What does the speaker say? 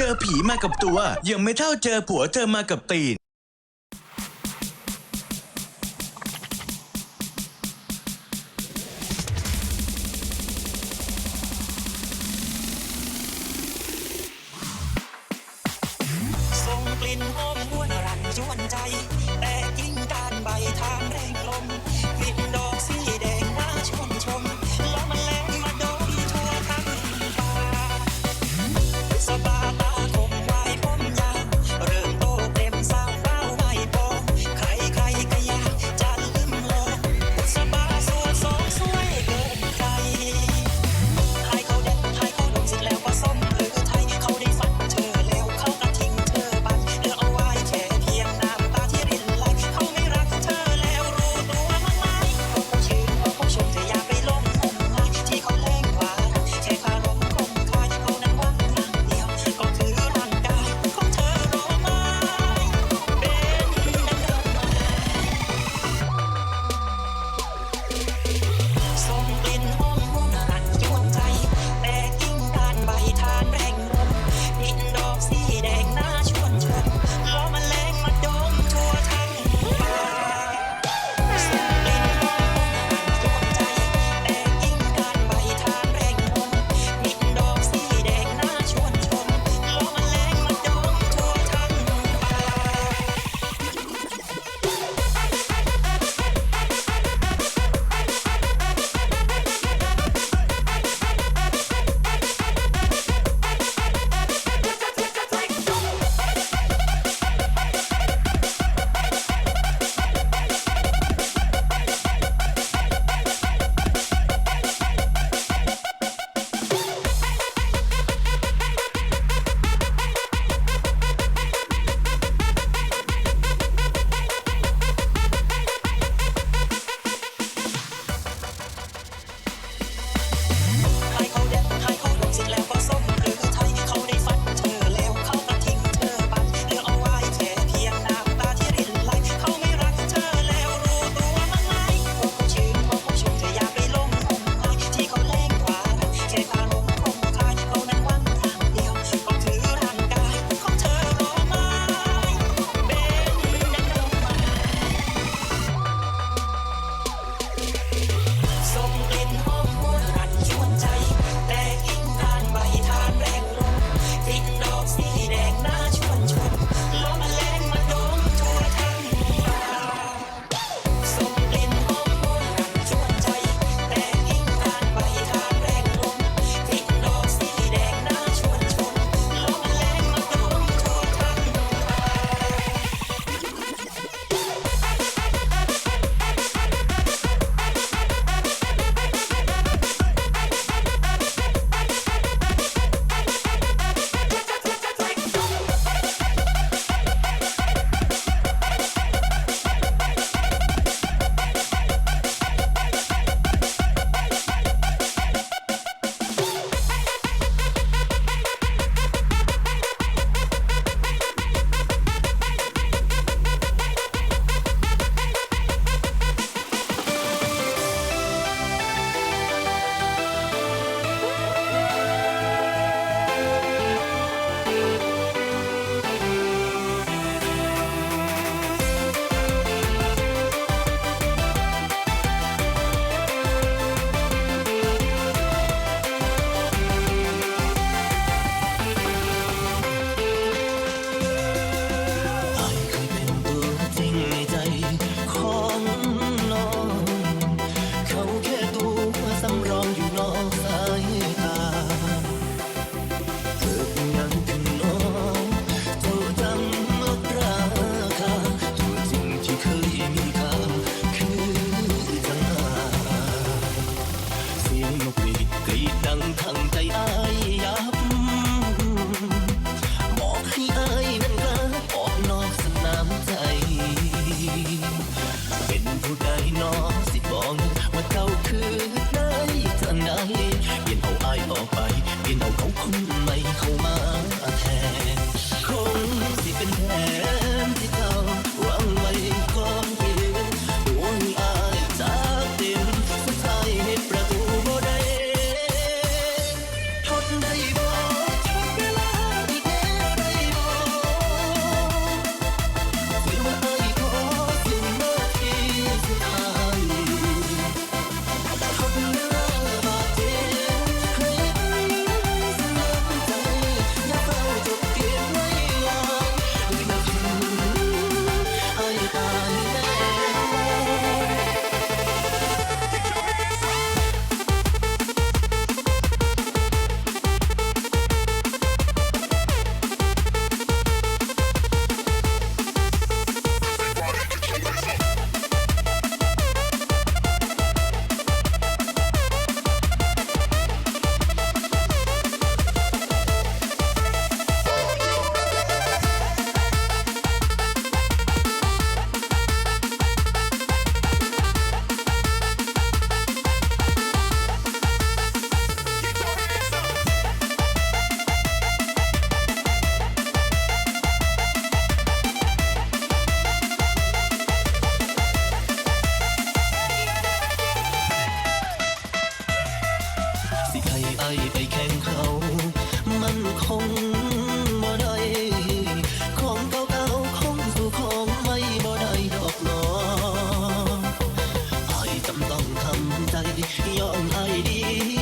เจอผีมากับตัว ยังไม่เท่าเจอผัวเธอมากับตีน ส่งกลิ่นหอมหวนรันจวนใจ ให้น้องสิบอกว่าเจ้าคือ 한 달, 연 아이리